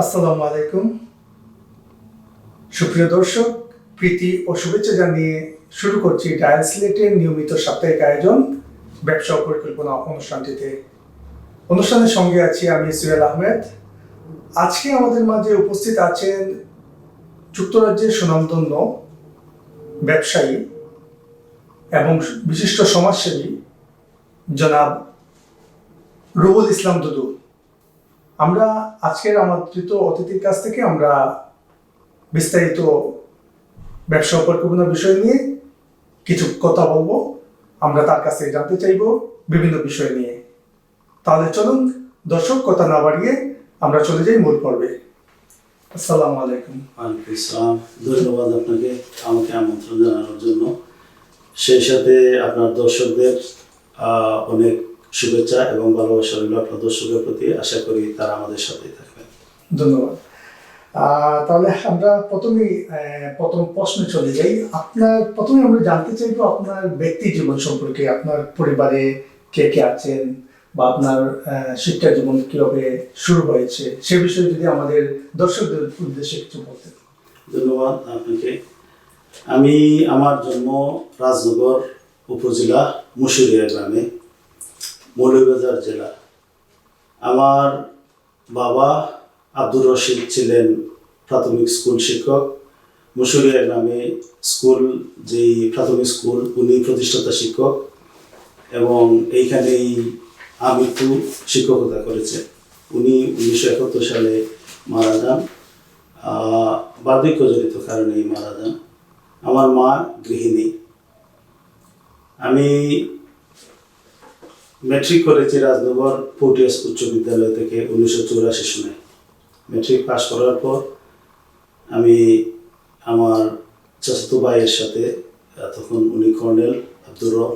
আসসালামু আলাইকুম। সুপ্রিয় দর্শক, প্রীতি ও শুভেচ্ছা জানিয়ে শুরু করছি ডায়ালসিলেটের নিয়মিত সাপ্তাহিক আয়োজন, ব্যবসা পরিকল্পনা অনুষ্ঠানটিতে। অনুষ্ঠানের সঙ্গে আছি আমি সুয়েল আহমেদ। আজকে আমাদের মাঝে উপস্থিত আছেন যুক্তরাজ্যের সুনামধন্য ব্যবসায়ী এবং বিশিষ্ট সমাজসেবী জনাব রুবুল ইসলাম দুদু। আমরা আজকের আমন্ত্রিত অতিথির কাছ থেকে আমরা বিস্তারিত ব্যবসা ও পরিকল্পনা বিষয় নিয়ে কিছু কথা বলব। আমরা তার কাছ জানতে চাইব বিভিন্ন বিষয় নিয়ে। তাহলে চলুন দর্শক, কথা না বাড়িয়ে আমরা চলে যাই মূল পর্বে। আসসালামু আলাইকুম। ওয়ালাইকুম আসসালাম। ধন্যবাদ আপনাকে আমাকে আমন্ত্রণ জানানোর জন্য। সেই সাথে আপনার দর্শকদের অনেক শুভেচ্ছা এবং ভালোবাসা রইল আপনার দর্শকের প্রতি। আশা করি তারা আমাদের সাথেই থাকবেন। ধন্যবাদ। তাহলে আমরা প্রথমেই প্রথম প্রশ্নে চলে যাই। আপনার প্রথমে আমরা জানতে চাইব আপনার ব্যক্তি জীবন সম্পর্কে। আপনার পরিবারে কে কে আছেন বা আপনার শিক্ষা জীবন কীভাবে শুরু হয়েছে? সে বিষয়ে যদি আমাদের দর্শকদের উদ্দেশ্যে কিছু বলতেন। ধন্যবাদ আপনাকে। আমি আমার জন্ম রাজনগর উপজেলা মুসুরিয়া গ্রামে। মৌলভীবাজার জেলা। আমার বাবা আব্দুর রশিদ ছিলেন প্রাথমিক স্কুল শিক্ষক। মুসুরিয়া গ্রামে স্কুল, যেই প্রাথমিক স্কুল, উনি প্রতিষ্ঠাতা শিক্ষক এবং এইখানেই আমৃত্যু শিক্ষকতা করেছে উনি উনিশশো একাত্তর সালে মারা যান। বার্ধক্যজনিত কারণেই মারা যান। আমার মা গৃহিণী। আমি ম্যাট্রিক করেছি রাজনগর পোর্টিয়াস উচ্চ বিদ্যালয় থেকে উনিশশো চৌরাশি সনে ম্যাট্রিক পাশ করার পর আমি আমার চাচাতো ভাইয়ের সাথে, তখন উনি কর্নেল আব্দুর রব,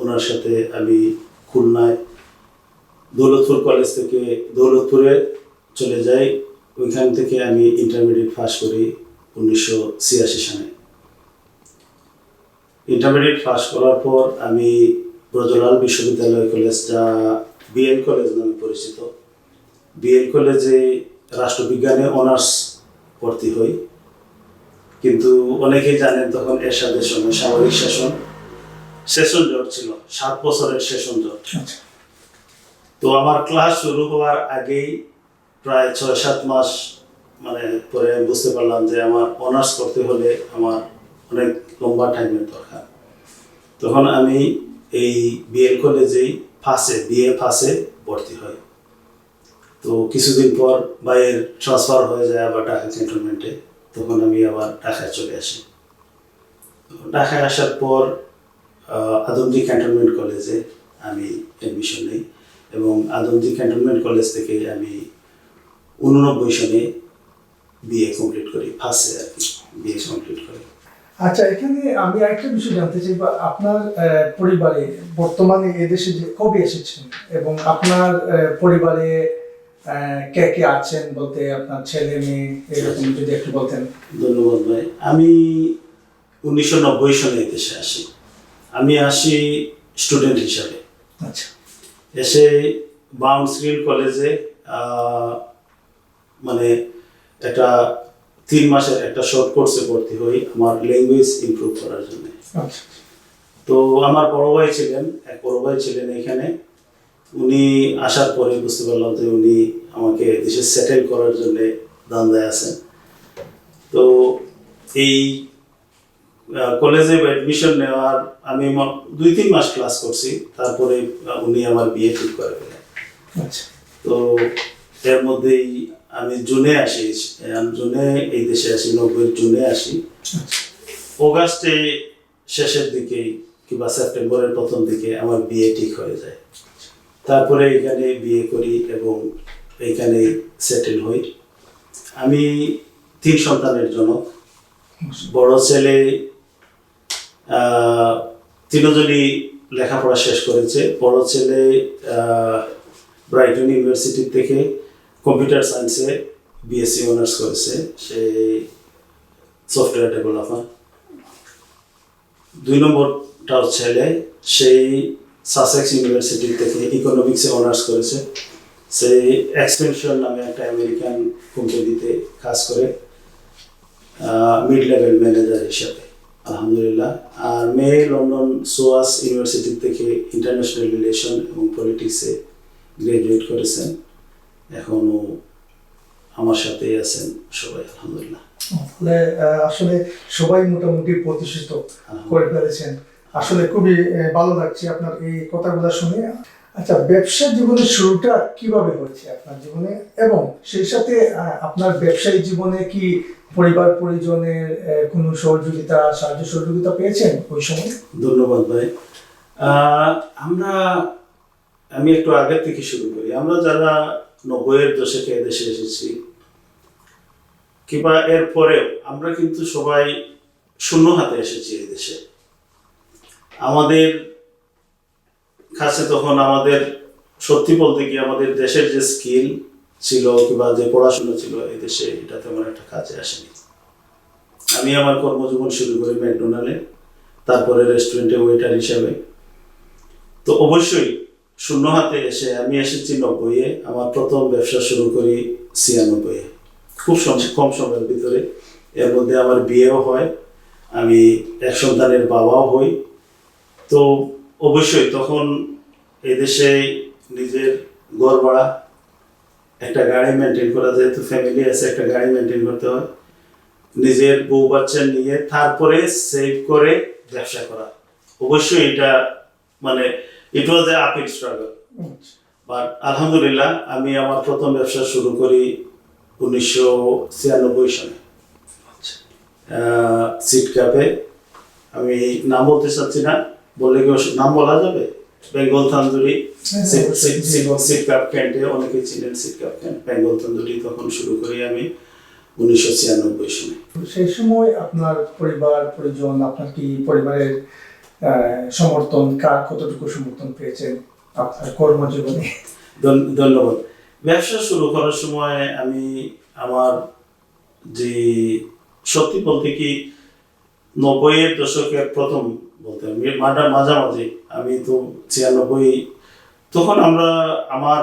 ওনার সাথে আমি খুলনায় দৌলতপুর কলেজ থেকে দৌলতপুরে চলে যাই। ওইখান থেকে আমি ইন্টারমিডিয়েট পাস করি উনিশশো ছিয়াশি সালে। ইন্টারমিডিয়েট পাস করার পর আমি ব্রজলাল বিশ্ববিদ্যালয় কলেজটা বিএল কলেজ নামে পরিচিত। বিএল কলেজে রাষ্ট্রবিজ্ঞানে অনার্স ভর্তি হই। কিন্তু অনেকেই জানেন তখন এরশাদের সময় সামরিক শাসন। সেশন জট ছিল সাত বছরের সেশন জট। আচ্ছা। তো আমার ক্লাস শুরু হওয়ার আগেই প্রায় ছয় সাত মাস মানে পরে আমি বুঝতে পারলাম যে আমার অনার্স করতে হলে আমার অনেক লম্বা টাইমের দরকার। তখন আমি এই বিএল কলেজেই ফার্স্টে বিএ ফার্স্টে ভর্তি হয়। তো কিছুদিন পর বাইয়ের ট্রান্সফার হয়ে যায় আবার ঢাকা ক্যান্টনমেন্টে তখন আমি আবার ঢাকায় চলে আসি। ঢাকায় আসার পর আহ, আদমজি ক্যান্টনমেন্ট কলেজে আমি অ্যাডমিশন নিই এবং আদমজি ক্যান্টনমেন্ট কলেজ থেকে আমি উননব্বই সনে বিএ কমপ্লিট করি ফার্স্টে আর কি বিএ কমপ্লিট আচ্ছা এখানে আমি আরেকটা বিষয় জানতে চাই বা আপনার পরিবারে বর্তমানে এদেশে যে কবে এসেছেন এবং আপনার পরিবারে কে কে আছেন বলতে আপনার ছেলে মেয়ে এরকম যদি একটু বলতেন। ধন্যবাদ ভাই। আমি উনিশশো নব্বই সনে দেশে আসি। আমি আসি স্টুডেন্ট হিসাবে। আচ্ছা। এসে বাউন্সগ্রিন কলেজে আহ, মানে একটা তিন মাসের একটা শর্ট কোর্সে ভর্তি হই আমার ল্যাঙ্গুয়েজ ইমপ্রুভ করার জন্য। আচ্ছা তো আমার বড় ভাই ছিলেন এক বড় ভাই ছিলেন এখানে। উনি আসার পরে বুঝতে পারলাম যে উনি আমাকে দেশে সেটেল করার জন্য দান্দায় আছেন। তো এই কলেজে অ্যাডমিশন নেওয়ার আমি দুই তিন মাস ক্লাস করছি তারপরে উনি আমার বিয়ে ঠিক করে ফেলেন। আচ্ছা। তো এর মধ্যেই আমি জুনে আসি আহ, জুনে এই দেশে আসি নব্বই জুনে আসি। অগাস্টে শেষের দিকে কিংবা সেপ্টেম্বরের প্রথম দিকে আমার বিয়ে ঠিক হয়ে যায়। তারপরে এখানে বিয়ে করি এবং এখানে সেটেল হই। আমি তিন সন্তানের জনক। বড় ছেলে তিনজনই লেখাপড়া শেষ করেছে। বড় ছেলে ব্রাইটন ইউনিভার্সিটি থেকে কম্পিউটার সায়েন্সে বিএসসি অনার্স করেছে সে সফটওয়্যার ডেভেলপার দুই নম্বরটাও ছেলে সেই সাসেক্স ইউনিভার্সিটি থেকে ইকোনমিক্সে অনার্স করেছে। সেই এক্সটেনশন নামে একটা আমেরিকান কোম্পানিতে কাজ করে মিড লেভেল ম্যানেজার হিসাবে, আলহামদুলিল্লাহ। আর মেয়ে লন্ডন সোয়াস ইউনিভার্সিটি থেকে ইন্টারন্যাশনাল রিলেশন এবং পলিটিক্সে গ্রাজুয়েট করেছেন। এখনও আমার সাথেই আছেন সবাই আলহামদুলিল্লাহ। তাহলে আসলে সবাই মোটামুটি প্রতিষ্ঠিত করে ফেলেছেন। আসলে খুবই ভালো লাগছে আপনার এই কথাগুলো শুনে। আচ্ছা ব্যবসা জীবনের শুরুটা কীভাবে হয়েছে আপনার জীবনে? এবং সেই সাথে আপনার ব্যবসায়ী জীবনে কি পরিবার পরিজনের কোনো সহযোগিতা সাহায্য সহযোগিতা পেয়েছেন ওই সময়? ধন্যবাদ ভাই। আহ, আমরা আমি একটু আগের থেকে শুরু করি। আমরা যারা নব্বইয়ের দশকে দেশে এসেছি। কিংবা এর পরেও আমরা কিন্তু সবাই শূন্য হাতে এসেছি এই দেশে। আমাদের কাছে তখন আমাদের, সত্যি বলতে কি আমাদের দেশের যে স্কিল ছিল কিংবা যে পড়াশোনা ছিল এই দেশে এটা তেমন একটা কাজে আসেনি। আমি আমার কর্মজীবন শুরু করি ম্যাকডোনাল্ডে, তারপরে রেস্টুরেন্টে ওয়েটার হিসাবে। তো অবশ্যই শূন্য হাতে এসে আমি এসেছি নব্বইয়ে। আমার প্রথম ব্যবসা শুরু করি ছিয়ানব্বইয়ে। খুব কম সময়ের ভিতরে। এর মধ্যে আমার বিয়েও হয়, আমি এক সন্তানের বাবাও হই। তো অবশ্যই তখন এই দেশে নিজের ঘর ভাড়া, একটা গাড়ি মেনটেন করা, যেহেতু ফ্যামিলি আছে, একটা গাড়ি মেনটেন করতে হয়। নিজের বউ বাচ্চা নিয়ে তারপরে সেভ করে ব্যবসা করা। অবশ্যই এটা মানে it was a uphill struggle but আলহামদুলিল্লাহ আমি আমার প্রথম ব্যবসা শুরু করি উনিশশো ছিয়ানব্বই সালে। সিট ক্যাপে আমি নাম বলতে চাচ্ছি না বললে কি নাম বলা যাবে? বেঙ্গল তান্দুরি সিট- কাপ ক্যান্টে অনেকে ছিলেন seat cup can't Bengal tandoori তখন শুরু করি আমি উনিশশো ছিয়ানব্বই সালে। সেই সময় আপনার পরিবার পরিজন আপনার কি পরিবারের সমর্থন, কার কতটুকু সমর্থন পেয়েছেন আপনার কর্মজীবনে? ধন্যবাদ। ব্যবসা শুরু করার সময় আমি আমার যে সত্যি বলতে কি নব্বইয়ের দশকের প্রথম বলতে আমি মাঝা, মাঝামাঝি, আমি তো ছিয়ানব্বই, তখন আমরা আমার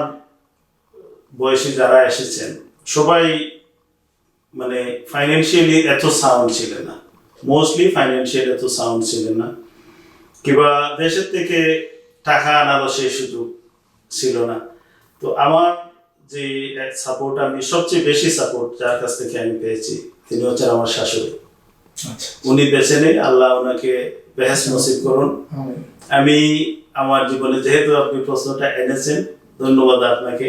বয়সে যারা এসেছেন, সবাই মানে ফাইন্যান্সিয়ালি এত সাউন্ড ছিলেন না। মোস্টলি ফাইন্যান্সিয়াল এত সাউন্ড ছিলেন না। কিংবা দেশের থেকে টাকা আনারও সেই সুযোগ ছিল না। তো আমার যে সাপোর্ট আমি সবচেয়ে বেশি সাপোর্ট যার কাছ থেকে আমি পেয়েছি তিনি হচ্ছেন আমার শাশুড়ি। আচ্ছা। উনি বেছে নেই আল্লাহ ওনাকে বেহেস নসিব করুন। আমি আমি আমার জীবনে যেহেতু আপনি প্রশ্নটা এনেছেন ধন্যবাদ আপনাকে।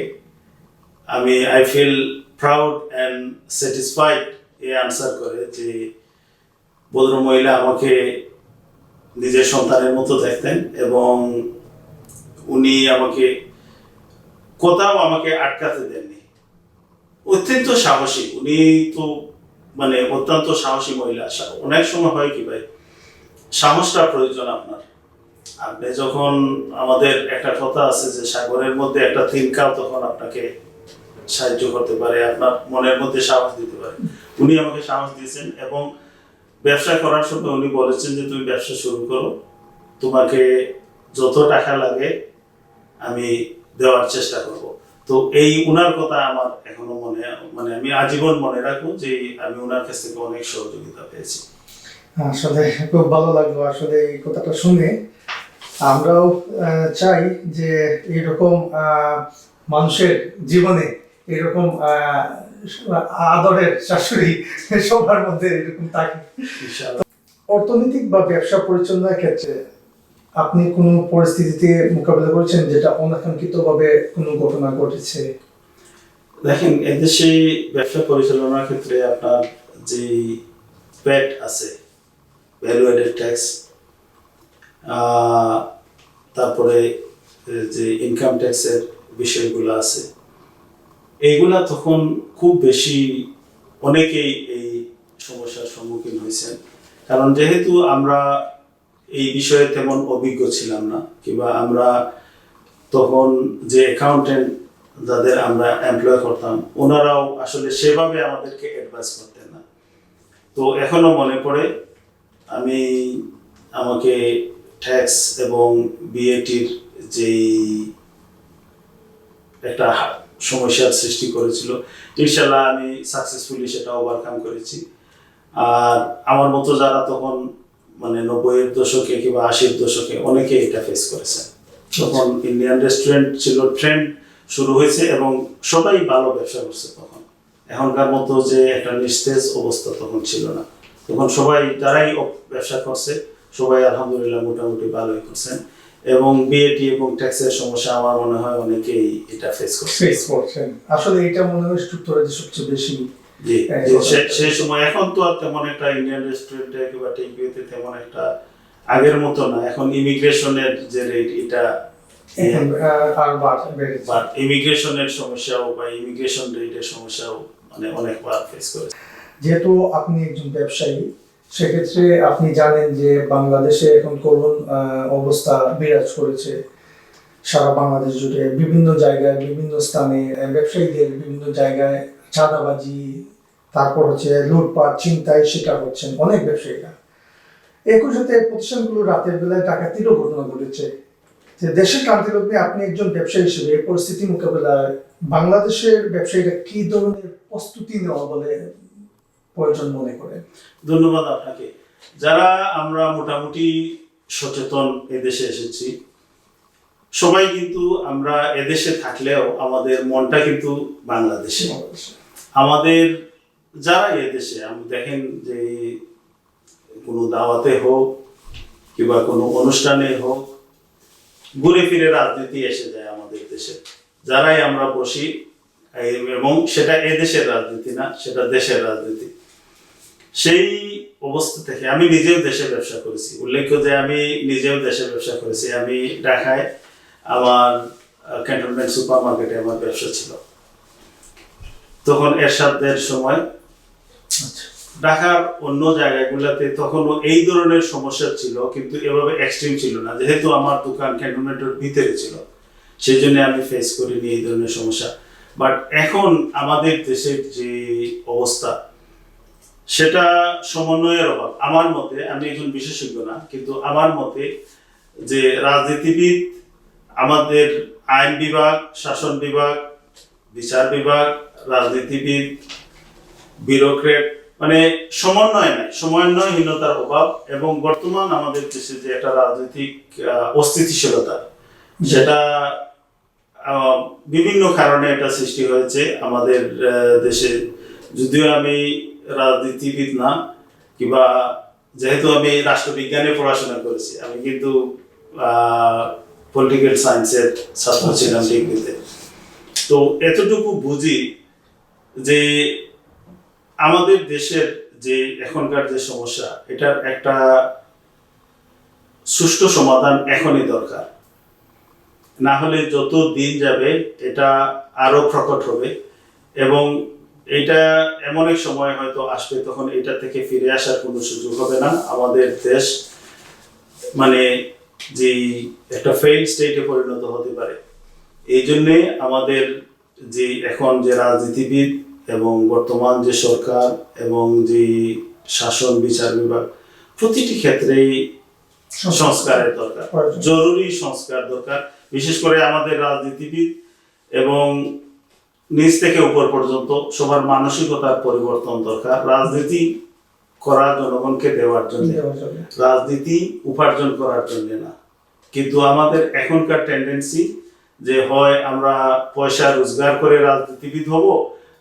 আমি I feel proud and satisfied A answer করে যে ভদ্র মহিলা আমাকে নিজের সন্তানের মতো দেখতেন এবং উনি আমাকে কোথাও আমাকে আটকাতে দেননি। অত্যন্ত সাহসী। উনি তো মানে অত্যন্ত সাহসী মহিলা। অনেক সময় হয় কি ভাই সাহসটা প্রয়োজন আপনার। আপনি যখন আমাদের একটা কথা আছে যে সাগরের মধ্যে একটা তিনকাও তখন আপনাকে সাহায্য করতে পারে, আপনার মনের মধ্যে সাহস দিতে পারে। উনি আমাকে সাহস দিয়েছেন এবং ব্যবসা করার সময় উনি বলেছেন যে, তুমি ব্যবসা শুরু করো। তোমাকে যত টাকা লাগে, আমি দেওয়ার চেষ্টা করব। তো এই উনার কথা আমার এখনও মনে মানে আমি আজীবন মনে রাখব যে, আমি উনার কাছ থেকে অনেক সহযোগিতা পেয়েছি। আসলে খুব ভালো লাগল আসলে এই কথাটা শুনে। আমরাও চাই যে, এরকম মানুষের জীবনে এরকম আদরের শাশুড়ি সবার মধ্যে এরকম থাকে। অর্থনৈতিক বা ব্যবসা পরিচালনার ক্ষেত্রে আপনি কোনো পরিস্থিতিতে মোকাবিলা করেছেন যেটা অনাকাঙ্ক্ষিতভাবে কোনো ঘটনা ঘটেছে? দেখেন এদেশে ব্যবসা পরিচালনার ক্ষেত্রে আপনার যে প্যাট আছে ভ্যালু অ্যাডেড ট্যাক্স তারপরে যে ইনকাম ট্যাক্সের বিষয়গুলো আছে এইগুলা তখন খুব বেশি অনেকেই এই সমস্যার সম্মুখীন হয়েছেন। কারণ যেহেতু আমরা এই বিষয়ে তেমন অভিজ্ঞ ছিলাম না, কিংবা আমরা তখন যে অ্যাকাউন্টেন্ট যাদের আমরা এমপ্লয় করতাম, ওনারাও আসলে সেভাবে আমাদেরকে অ্যাডভাইস করতেন না। তো এখনও মনে পড়ে, আমি আমাকে ট্যাক্স এবং বিএটির যেই একটা সমস্যার সৃষ্টি করেছিল। ইনশাল্লাহ আমি সাকসেসফুলি সেটা ওভারকাম করেছি। আর আমার মতো যারা তখন মানে নব্বইয়ের দশকে কিংবা আশির দশকে অনেকে এটা ফেস করেছেন। তখন ইন্ডিয়ান রেস্টুরেন্ট ছিল ট্রেন্ড শুরু হয়েছে এবং সবাই ভালো ব্যবসা করছে তখন। এখনকার মতো যে একটা নিস্তেজ অবস্থা তখন ছিল না। তখন সবাই, যারাই ব্যবসা করছে, সবাই আলহামদুলিল্লাহ মোটামুটি ভালোই করছেন। এবং বিএটি এবং ট্যাক্সের সমস্যা আমার মনে হয় অনেকেই এটা ফেস করছে। ফেস করছেন। আসলে এটা মনে হয় যুক্তরাজ্যে সবচেয়ে বেশি সে- সেই সময় এখন তো আর তেমন একটা ইন্ডিয়ান রেস্টুরেন্টে কিংবা টেকওয়েতে তেমন একটা আগের মতো না। এখন ইমিগ্রেশনের যে রেট এটা আর ইমিগ্রেশনের সমস্যাও বা ইমিগ্রেশন রেটের সমস্যাও মানে অনেকবার ফেস করেছে। যেহেতু আপনি একজন ব্যবসায়ী সেক্ষেত্রে আপনি জানেন যে বাংলাদেশে এখন আহ, অবস্থা বিরাজ করেছে। সারা বাংলাদেশ জুড়ে বিভিন্ন জায়গায় বিভিন্ন স্থানে ব্যবসায়ীদের বিভিন্ন জায়গায় চাঁদাবাজি তারপর হচ্ছে লুটপাট চিন্তায় শিকার হচ্ছেন অনেক ব্যবসায়ীরা। একই সাথে প্রতিষ্ঠানগুলো রাতের বেলায় ডাকাতিরও ঘটনা ঘটেছে। যে দেশের ক্রান্তিলগ্নে আপনি একজন ব্যবসায়ী হিসেবে পরিস্থিতি মোকাবেলায় বাংলাদেশের ব্যবসায়ীরা কি ধরনের প্রস্তুতি নেওয়া বলে প্রয়োজন মনে করে। ধন্যবাদ আপনাকে। যারা আমরা মোটামুটি সচেতন এদেশে এসেছি সবাই কিন্তু আমরা এদেশে থাকলেও আমাদের মনটা কিন্তু বাংলাদেশে। আমাদের যারা এদেশে আমি দেখেন যে কোনো দাওয়াতে হোক কিংবা কোনো অনুষ্ঠানে হোক ঘুরে ফিরে রাজনীতি এসে যায় আমাদের দেশে। যারাই আমরা বসি এবং সেটা এদেশের রাজনীতি না সেটা দেশের রাজনীতি। সেই অবস্থা থেকে আমি নিজেও দেশে ব্যবসা করেছি। উল্লেখ্য যে আমি নিজেও দেশে ব্যবসা করেছি। আমি ঢাকায় আমার ক্যান্টনমেন্ট সুপার মার্কেটে আমার ব্যবসা ছিল। তখন এরশাদের সময় আচ্ছা। ঢাকার অন্য জায়গাগুলোতে তখনও এই ধরনের সমস্যা ছিল কিন্তু এভাবে এক্সট্রিম ছিল না। যেহেতু আমার দোকান ক্যান্টনমেন্টের ভিতরে ছিল সেই জন্য আমি ফেস করিনি এই ধরনের সমস্যা। বাট এখন আমাদের দেশের যে অবস্থা সেটা সমন্বয়ের অভাব। আমার মতে আমি একজন বিশেষজ্ঞ না কিন্তু আমার মতে যে রাজনীতিবিদ আমাদের আইন বিভাগ শাসন বিভাগ বিচার বিভাগ রাজনীতিবিদ ব্যুরোক্রেট মানে সমন্বয় নাই সমন্বয়হীনতার অভাব এবং বর্তমান আমাদের দেশে যে একটা রাজনৈতিক অস্থিতিশীলতা সেটা বিভিন্ন কারণে এটা সৃষ্টি হয়েছে আমাদের দেশে। যদিও আমি রাজনীতিবিদ না কিংবা যেহেতু আমি রাষ্ট্রবিজ্ঞানে পড়াশোনা করেছি আমি কিন্তু পলিটিক্যাল সায়েন্সের ছাত্র ছিলাম ডিগ্রিতে। তো এতটুকু বুঝি যে আমাদের দেশের যে এখনকার যে সমস্যা এটার একটা সুষ্ঠু সমাধান এখনই দরকার। না হলে যত দিন যাবে এটা আরও প্রকট হবে এবং এটা এমন এক সময় হয়তো আসবে তখন এটা থেকে ফিরে আসার কোনো সুযোগ হবে না। আমাদের দেশ মানে যে একটা ফেইল স্টেটে পরিণত হতে পারে। এই জন্যে আমাদের যে এখন যে রাজনীতিবিদ এবং বর্তমান যে সরকার এবং যে শাসন বিচার বিভাগ প্রতিটি ক্ষেত্রেই সংস্কারের দরকার। জরুরি সংস্কার দরকার। বিশেষ করে আমাদের রাজনীতিবিদ এবং নিচ থেকে উপর পর্যন্ত সবার মানসিকতার পরিবর্তন দরকার। রাজনীতি করা জনগণকে দেওয়ার জন্য। রাজনীতি উপার্জন করার জন্য না। কিন্তু আমাদের এখনকার টেন্ডেন্সি যে হয় আমরা পয়সা রোজগার করে রাজনীতিবিদ হব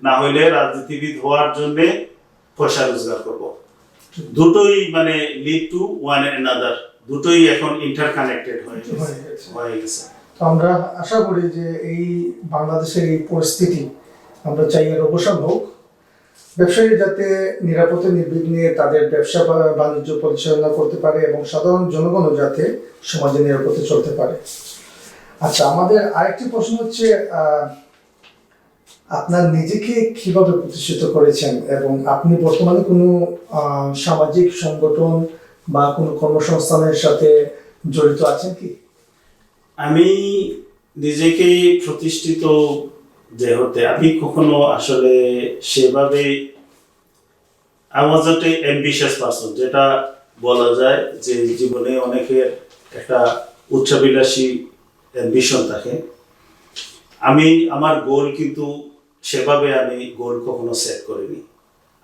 না হইলে রাজনীতিবিদ হওয়ার জন্য পয়সা রোজগার করব। দুটোই মানে লিড টু ওয়ান অ্যানাদার দুটোই এখন ইন্টার কানেক্টেড হয়ে গেছে। হয়ে গেছে। আমরা আশা করি যে এই বাংলাদেশের এই পরিস্থিতি আমরা চাই এর অবসান হোক। ব্যবসায়ী যাতে নিরাপদে নির্বিঘ্নে তাদের ব্যবসা বাণিজ্য পরিচালনা করতে পারে এবং সাধারণ জনগণও যাতে সমাজে নিরাপদে চলতে পারে। আচ্ছা আমাদের আরেকটি প্রশ্ন হচ্ছে আপনার নিজেকে কীভাবে প্রতিষ্ঠিত করেছেন এবং আপনি বর্তমানে কোনো সামাজিক সংগঠন বা কোনো কর্মসংস্থানের সাথে জড়িত আছেন কি? আমি নিজেকে প্রতিষ্ঠিত যে হতে আমি কখনো আসলে সেভাবে এ অ্যাম্বিশিয়াস পারসন যেটা বলা যায় যে জীবনে অনেকের একটা উচ্চাবিলাসী অ্যাম্বিশন থাকে। আমি, আমার গোল কিন্তু সেভাবে আমি গোল কখনো সেট করিনি।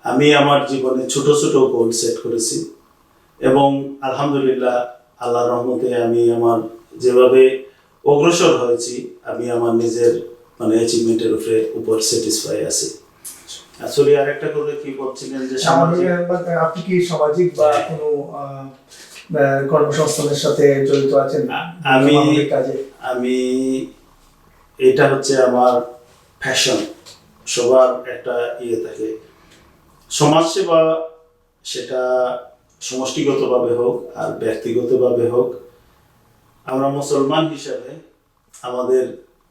আমি আমার জীবনে ছোট ছোট গোল সেট করেছি এবং আলহামদুলিল্লাহ আল্লাহ রহমতে আমি আমার যেভাবে অগ্রসর হয়েছি আমি আমার নিজের মানে অ্যাচিভমেন্টের উপরে উপর স্যাটিসফাই আছি। আসলে আরেকটা কথা কি বলছিলেন যে সামাজিক আপনি কি সামাজিক বা কোনো আহ, আহ, কর্মসংস্থানের সাথে জড়িত আছেন? আ- আমি- কাজে? আমি এটা হচ্ছে আমার ফ্যাশন সবার একটা ইয়ে থাকে। সমাজসেবা সেটা সমষ্টিগতভাবে হোক আর ব্যক্তিগতভাবে হোক আমরা মুসলমান হিসাবে আমাদের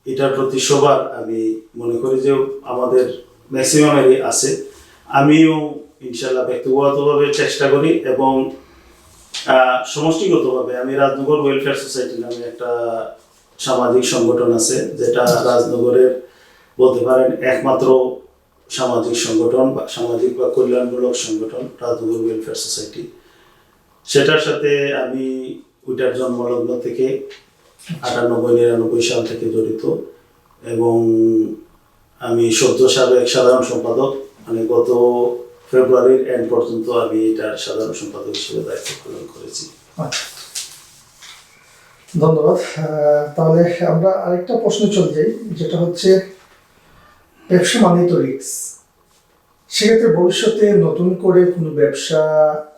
এটার প্রতি সবার আমি মনে করি যে আমাদের ম্যাক্সিমামেরই আছে। আমিও ইনশাল্লাহ ব্যক্তিগতভাবে চেষ্টা করি এবং সমষ্টিগতভাবে আমি রাজনগর ওয়েলফেয়ার সোসাইটি নামে একটা সামাজিক সংগঠন আছে, যেটা রাজনগরের বলতে পারেন একমাত্র সামাজিক সংগঠন বা সামাজিক বা কল্যাণমূলক সংগঠন, রাজনগর ওয়েলফেয়ার সোসাইটি সেটার সাথে আমি ওইটার জন্মলগ্ন থেকে আটানব্বই, নিরানব্বই সাল থেকে জড়িত এবং আমি সদ্য সাবেক সাধারণ সম্পাদক মানে গত ফেব্রুয়ারির এন্ড পর্যন্ত আমি এটার সাধারণ সম্পাদক হিসেবে দায়িত্ব পালন করেছি। আচ্ছা। ধন্যবাদ। তাহলে আমরা আরেকটা প্রশ্ন চলে যাই, যেটা হচ্ছে ব্যবসা মানে তো রিক্স সেক্ষেত্রে ভবিষ্যতে নতুন করে কোনো ব্যবসা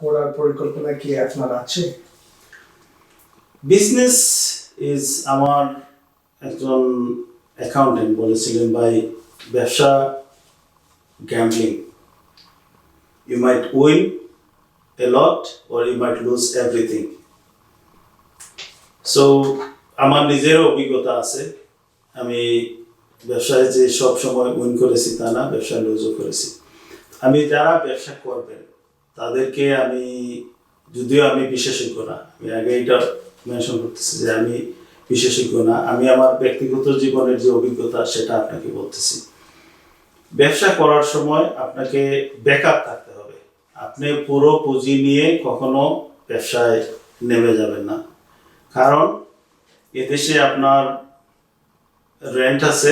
করার পরিকল্পনা কি আপনার আছে? বিজনেস ইজ আমার একজন অ্যাকাউন্টেন্ট বলেছিলেন ভাই, ব্যবসা gambling you might win a lot or you might lose everything so আমার নিজেরও অভিজ্ঞতা আছে। আমি ব্যবসায় যে সব সময় উইন করেছি তা না ব্যবসা লুজও করেছি। আমি যারা ব্যবসা করবেন, তাদেরকে আমি, যদিও আমি বিশেষজ্ঞ না, আমি আগে এটা মেনশন করতেছি যে আমি বিশেষজ্ঞ না, আমি আমার ব্যক্তিগত জীবনের যে অভিজ্ঞতা সেটা আপনাকে বলতেছি। ব্যবসা করার সময় আপনাকে ব্যাকআপ থাকতে হবে। আপনি পুরো পুঁজি নিয়ে কখনো ব্যবসায় নেমে যাবেন না। কারণ এদেশে আপনার রেন্ট আছে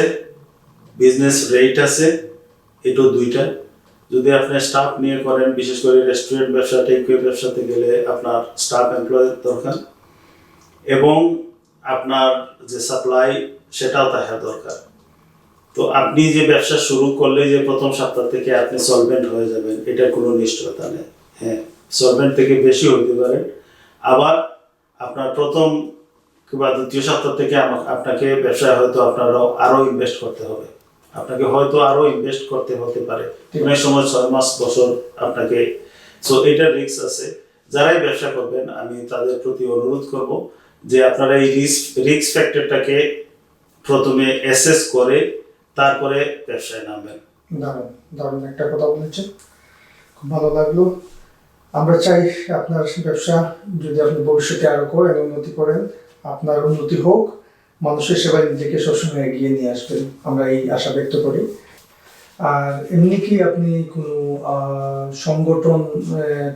বিজনেস রেট আছে, এটো দুইটা। যদি আপনি স্টাফ নিয়ে করেন, বিশেষ করে রেস্টুরেন্ট ব্যবসা টেকওয়ে ব্যবসাতে গেলে আপনার স্টাফ এমপ্লয় দরকার। এবং আপনার যে সাপ্লাই সেটাও থাকা দরকার। তো আপনি যে ব্যবসা শুরু করলে যে প্রথম সপ্তাহ থেকে আপনি সলভেন্ট হয়ে যাবেন এটার কোনো নিশ্চয়তা নেই। হ্যাঁ সলভেন্ট থেকে বেশি হইতে পারে। আবার আপনার প্রথম কিংবা দ্বিতীয় সপ্তাহ থেকে আপনাকে ব্যবসায় হয়তো আপনারও আরও ইনভেস্ট করতে হবে। আপনাকে হয়তো আরও ইনভেস্ট করতে হতে পারে। অনেক সময় ছয় মাস বছর আপনাকে সো এটা রিস্ক আছে। যারাই ব্যবসা করবেন আমি তাদের প্রতি অনুরোধ করব যে আপনারা এই রিস্ক রিস্ক ফ্যাক্টরটাকে প্রথমে অ্যাসেস করে তারপরে ব্যবসায় নামবেন। দারুণ দারুণ একটা কথা বলেছেন। খুব ভালো লাগল। আমরা চাই আপনার ব্যবসা যদি আপনি ভবিষ্যতে আরও করেন, উন্নতি করেন, আপনার উন্নতি হোক, মানুষের সেবায় নিজেকে সবসময় এগিয়ে নিয়ে আসবেন। আমরা এই আশা ব্যক্ত করি। আর এমনি কি আপনি কোনো সংগঠন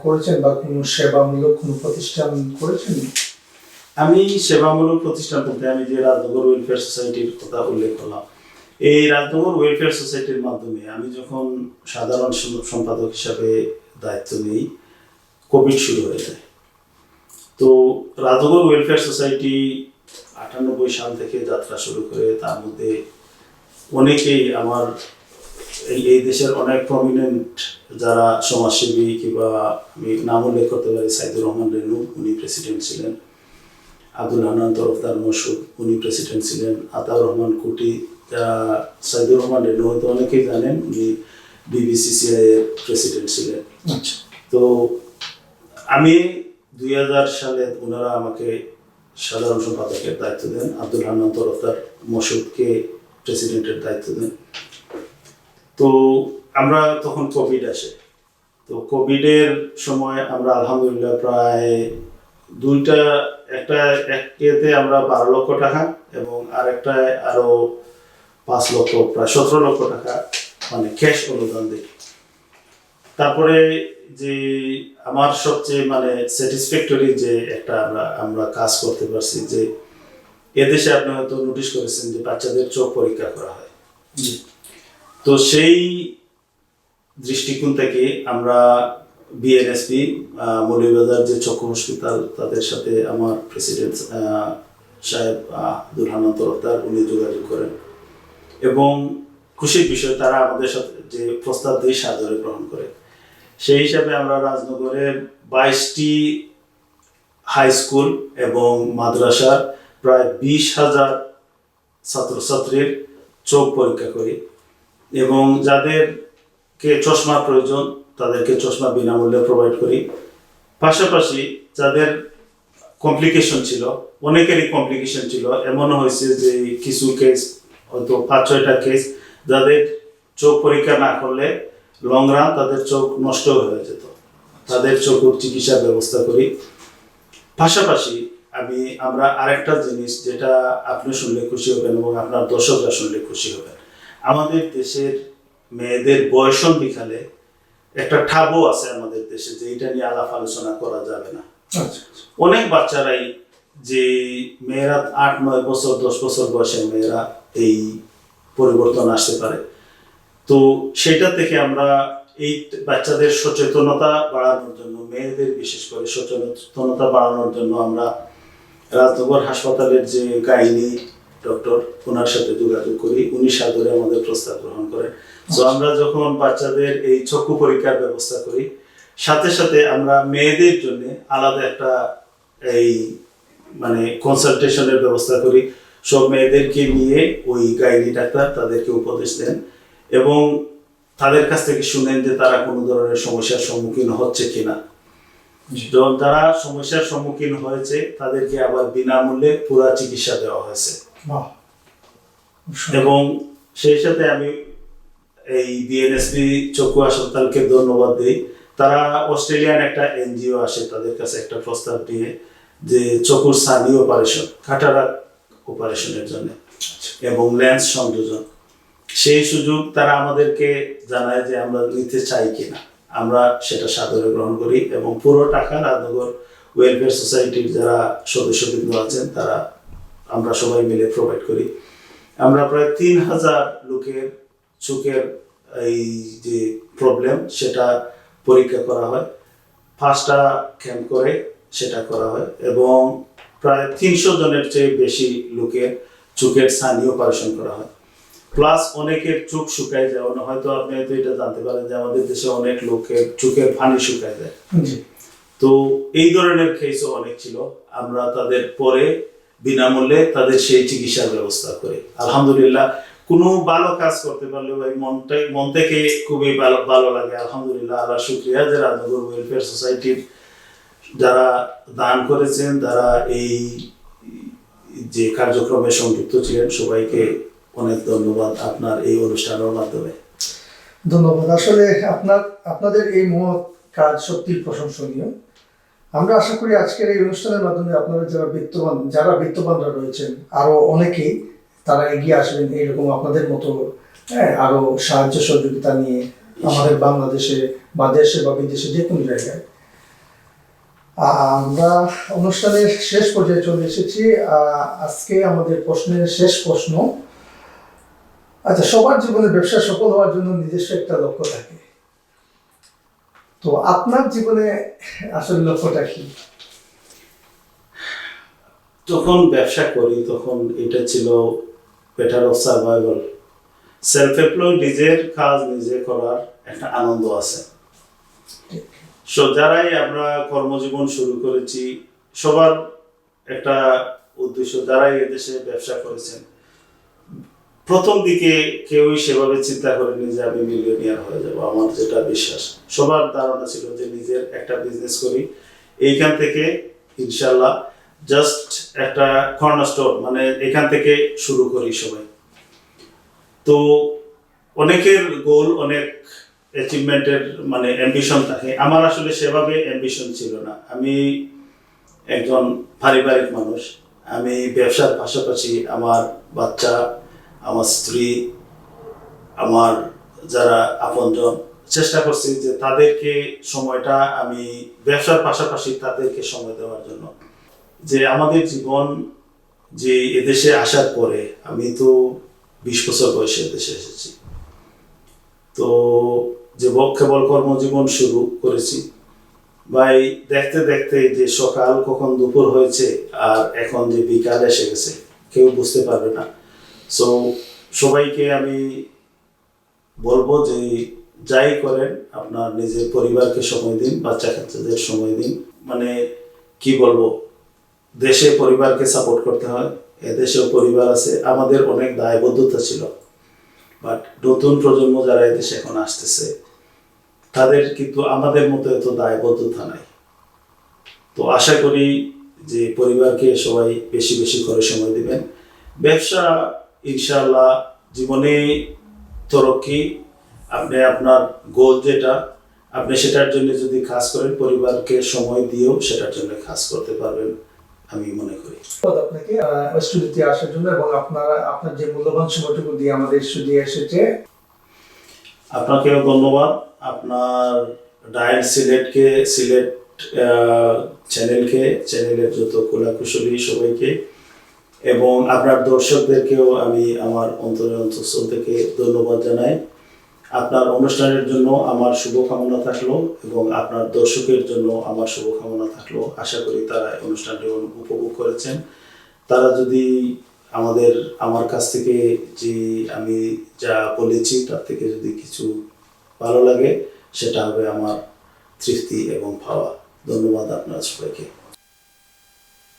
করেছেন বা কোনো সেবামূলক কোনো প্রতিষ্ঠান করেছেন? আমি সেবামূলক প্রতিষ্ঠান বলতে আমি যে রাজনগর ওয়েলফেয়ার সোসাইটির কথা উল্লেখ করলাম, এই রাজনগর ওয়েলফেয়ার সোসাইটির মাধ্যমে আমি যখন সাধারণ সম- সম্পাদক হিসাবে দায়িত্ব নিই কোভিড শুরু হয়ে যায়। তো রাজনগর ওয়েলফেয়ার সোসাইটি আটানব্বই সাল থেকে যাত্রা শুরু করে, তার মধ্যে অনেকেই আমার এই এই দেশের অনেক প্রমিনেন্ট যারা সমাজসেবী কিংবা আমি নাম উল্লেখ করতে পারি, সাইদুর রহমান রেনু উনি প্রেসিডেন্ট ছিলেন। আব্দুল হান্নান তরফদার মসুদ উনি প্রেসিডেন্ট ছিলেন। আতাউর রহমান কুটি যারা সাইদুর রহমান রেনু হয়তো অনেকেই জানেন উনি বিবিসিসিআই এর প্রেসিডেন্ট ছিলেন। আচ্ছা। তো আমি দুই হাজার সালে ওনারা আমাকে সাধারণ সম্পাদকের দায়িত্ব দেন আব্দুল হান্নান তরফদার মসুদকে প্রেসিডেন্টের দায়িত্ব দেন। তো আমরা তখন কোভিড আসে। তো কোভিডের সময় আমরা আলহামদুলিল্লাহ প্রায় দুইটা একটা একটাতে আমরা বারো লক্ষ টাকা এবং আরেকটায় আরও পাঁচ লক্ষ প্রায় সতেরো লক্ষ টাকা মানে ক্যাশ অনুদান দিই। তারপরে যে আমার সবচেয়ে মানে স্যাটিসফ্যাক্টরি যে একটা আমরা আমরা কাজ করতে পারছি যে এদেশে আপনি হয়তো নোটিশ করেছেন যে বাচ্চাদের চোখ পরীক্ষা করা হয়। তো সেই দৃষ্টিকোণ থেকে আমরা বিএনএসপি মৌলভীবাজার যে চক্ষু হসপিটাল তাদের সাথে আমার প্রেসিডেন্ট সাহেব হান্নান তরফদার, উনি যোগাযোগ করেন। এবং খুশির বিষয়, তারা আমাদের সাথে যে প্রস্তাব দিয়ে সাদরে গ্রহণ করে। সেই হিসাবে আমরা রাজনগরের বাইশটি হাই স্কুল এবং মাদ্রাসার প্রায় বিশ হাজার ছাত্রছাত্রীর চোখ পরীক্ষা করি। এবং যাদেরকে চশমা প্রয়োজন তাদেরকে চশমা বিনামূল্যে প্রোভাইড করি। পাশাপাশি যাদের কমপ্লিকেশন ছিল, অনেকেরই কমপ্লিকেশন ছিল। এমনও হয়েছে যে কিছু কেস হয়তো পাঁচ, ছয়টা কেস যাদের চোখ পরীক্ষা না করলে লং রান তাদের চোখ নষ্ট হয়ে যেত। তাদের চোখের চিকিৎসার ব্যবস্থা করি। পাশাপাশি আমি, আমরা আরেকটা জিনিস যেটা আপনি শুনলে খুশি হবেন এবং আপনার দর্শকরা শুনলে খুশি হবেন। আমাদের দেশের মেয়েদের বয়সন বিকালে একটা ঠাবো আছে আমাদের দেশে যে এটা নিয়ে আলাপ আলোচনা করা যাবে না। আচ্ছা অনেক বাচ্চারাই যে মেয়েরা আট নয় বছর দশ বছর বয়সের মেয়েরা এই পরিবর্তন আসতে পারে। তো সেটা থেকে আমরা এই বাচ্চাদের সচেতনতা বাড়ানোর জন্য মেয়েদের বিশেষ করে সচেতনতা বাড়ানোর জন্য আমরা রাজনগর হাসপাতালের যে গাইনি ডক্টর ওনার সাথে যোগাযোগ করি। উনি সাদরে আমাদের প্রস্তাব গ্রহণ করেন তো আমরা যখন বাচ্চাদের এই চক্ষু পরীক্ষার ব্যবস্থা করি সাথে সাথে আমরা মেয়েদের জন্য আলাদা একটা এই মানে কনসালটেশনের ব্যবস্থা করি। সব মেয়েদেরকে নিয়ে ওই গাইনি ডাক্তার তাদেরকে উপদেশ দেন এবং তাদের কাছ থেকে শুনেন যে তারা কোনো ধরনের সমস্যার সম্মুখীন হচ্ছে কিনা। তারা সমস্যার সম্মুখীন হয়েছে তাদেরকে আবার বিনামূল্যে পুরা চিকিৎসা দেওয়া হয়েছে। এবং সেই সাথে আমি এই বিএনএসবি চক্ষু হাসপাতালকে ধন্যবাদ দিই। তারা অস্ট্রেলিয়ান একটা এনজিও আসে, তাদের কাছে একটা প্রস্তাব দিয়ে যে চকুর সানি অপারেশন কাটারাক অপারেশনের জন্য এবং লেন্স সংযোজন। সেই সুযোগ তারা আমাদেরকে জানায় যে আমরা নিতে চাই কিনা। আমরা সেটা সাদরে গ্রহণ করি এবং পুরো টাকা রাজনগর ওয়েলফেয়ার সোসাইটির যারা সদস্যবৃন্দ আছেন, তারা আমরা সবাই মিলে প্রোভাইড করি। আমরা প্রায় তিন হাজার লোকের চোখের এই যে প্রবলেম সেটা পরীক্ষা করা হয়। পাঁচটা ক্যাম্প করে সেটা করা হয় এবং প্রায় তিনশো জনের চেয়ে বেশি লোকের চোখের সানি অপারেশন করা হয়। প্লাস অনেকের চোখ শুকায় যায় অনে- হয়তো আপনি হয়তো এটা জানতে পারেন যে আমাদের দেশে অনেক লোকের চোখের পানি শুকায় যায়। তো এই ধরনের কেসও অনেক ছিল। আমরা তাদের পরে বিনামূল্যে তাদের সেই চিকিৎসার ব্যবস্থা করি। আলহামদুলিল্লাহ কোনো ভালো কাজ করতে পারলে ওই মনটাই মন থেকে খুবই ভালো ভালো লাগে। আলহামদুলিল্লাহ আল্লাহ শুক্রিয়া। যে রাজনগর ওয়েলফেয়ার সোসাইটির যারা দান করেছেন, যারা এই যে কার্যক্রমে সংযুক্ত ছিলেন, সবাইকে অনেক ধন্যবাদ আপনার এই অনুষ্ঠানের মাধ্যমে। ধন্যবাদ। আসলে আপনার, আপনাদের এই মহৎ কাজ সত্যি প্রশংসনীয়। আমরা আশা করি আজকের এই অনুষ্ঠানের মাধ্যমে আপনারা যারা বিত্তবান, যারা বিত্তবানরা রয়েছেন, আরও অনেকেই তারা এগিয়ে আসবেন এইরকম আপনাদের মতো হ্যাঁ আরও সাহায্য সহযোগিতা নিয়ে আমাদের বাংলাদেশে বা দেশে বা বিদেশে যে কোনো জায়গায়। আমরা অনুষ্ঠানের শেষ পর্যায়ে চলে এসেছি। আজকে আমাদের প্রশ্নের শেষ প্রশ্ন আচ্ছা সবার জীবনে ব্যবসা সফল হওয়ার জন্য নিজস্ব একটা লক্ষ্য থাকে। তো আপনার জীবনে আসলে লক্ষ্যটা কি? যখন ব্যবসা করি তখন এটা ছিল better off survival self employ নিজের কাজ নিজে করার একটা আনন্দ আছে। সো যারাই আমরা কর্মজীবন শুরু করেছি, সবার একটা উদ্দেশ্য, যারাই এদেশে ব্যবসা করেছেন, প্রথম দিকে কেউই সেভাবে চিন্তা করেনি যে আমি মিলিয়নিয়ার হয়ে যাব, আমার যেটা বিশ্বাস। সবার ধারণা ছিল যে নিজের একটা বিজনেস করি। এইখান থেকে ইনশাল্লাহ জাস্ট একটা কর্নারস্টোন মানে এখান থেকে শুরু করি সবাই। তো অনেকের গোল অনেক অ্যাচিভমেন্টের মানে অ্যাম্বিশন থাকে। আমার আসলে সেভাবে অ্যাম্বিশন ছিল না। আমি একজন পারিবারিক মানুষ। আমি ব্যবসার পাশাপাশি আমার বাচ্চা, আমার স্ত্রী, আমার যারা আপনজন, চেষ্টা করছি যে তাদেরকে সময়টা আমি ব্যবসার পাশাপাশি তাদেরকে সময় দেওয়ার জন্য। যে আমাদের জীবন যে এদেশে আসার পরে, আমি তো বিশ বছর বয়সে দেশে এসেছি। তো যে কেবল কর্মজীবন শুরু করেছি। ভাই, দেখতে দেখতে যে সকাল কখন দুপুর হয়েছে আর এখন যে বিকাল এসে গেছে, কেউ বুঝতে পারবে না। সো সবাইকে আমি বলব যে যাই করেন, আপনার নিজের পরিবারকে সময় দিন বাচ্চা কাচ্চাদের সময় দিন। মানে কি বলব? দেশে পরিবারকে সাপোর্ট করতে হয়। এদেশেও পরিবার আছে। আমাদের অনেক দায়বদ্ধতা ছিল। বাট নতুন প্রজন্ম যারা এদেশে এখন আসতেছে, তাদের কিন্তু আমাদের মতো এত দায়বদ্ধতা নাই। তো আশা করি যে পরিবারকে সবাই বেশি বেশি করে সময় দিবেন। ব্যবসা, ইনশাআল্লাহ, জীবনে তরক্কি, আপনি আপনার গোল যেটা, আপনি সেটার জন্য যদি কাজ করেন, পরিবারকে সময় দিয়েও সেটার জন্য কাজ করতে পারবেন। আমি মনে করি। আপনাকে স্টুডিওতে আসার জন্য এবং আপনারা আপনার যে মূল্যবান সময়টুকু দিয়ে আমাদের স্টুডিও এসেছে। আপনাকেও ধন্যবাদ। আপনার ডায়াল সিলেটকে সিলেট আহ, চ্যানেলকে চ্যানেলের যত কলাকুশলী সবাইকে এবং আপনার দর্শকদেরকেও আমি আমার অন্তরে অন্তঃস্থল থেকে ধন্যবাদ জানাই। আপনার অনুষ্ঠানের জন্য আমার শুভকামনা থাকল এবং আপনার দর্শকের জন্য আমার শুভকামনা থাকল। আশা করি তারা অনুষ্ঠানটি উপভোগ করেছেন। তারা যদি আমাদের, আমার কাছ থেকে যে আমি যা বলেছি, তার থেকে যদি কিছু ভালো লাগে, সেটা হবে আমার তৃপ্তি এবং পাওয়া। ধন্যবাদ আপনার সবাইকে।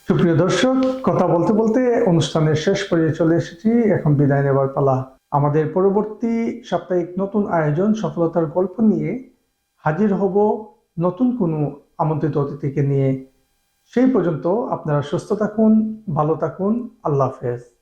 সুপ্রিয় দর্শক, কথা বলতে বলতে অনুষ্ঠানের শেষ পর্যায়ে চলে এসেছি। এখন বিদায় নেবার পালা। আমাদের পরবর্তী সাপ্তাহিক নতুন আয়োজন সফলতার গল্প নিয়ে হাজির হব নতুন কোনো আমন্ত্রিত অতিথিকে নিয়ে। সেই পর্যন্ত আপনারা সুস্থ থাকুন, ভালো থাকুন, আল্লাহ হাফেজ।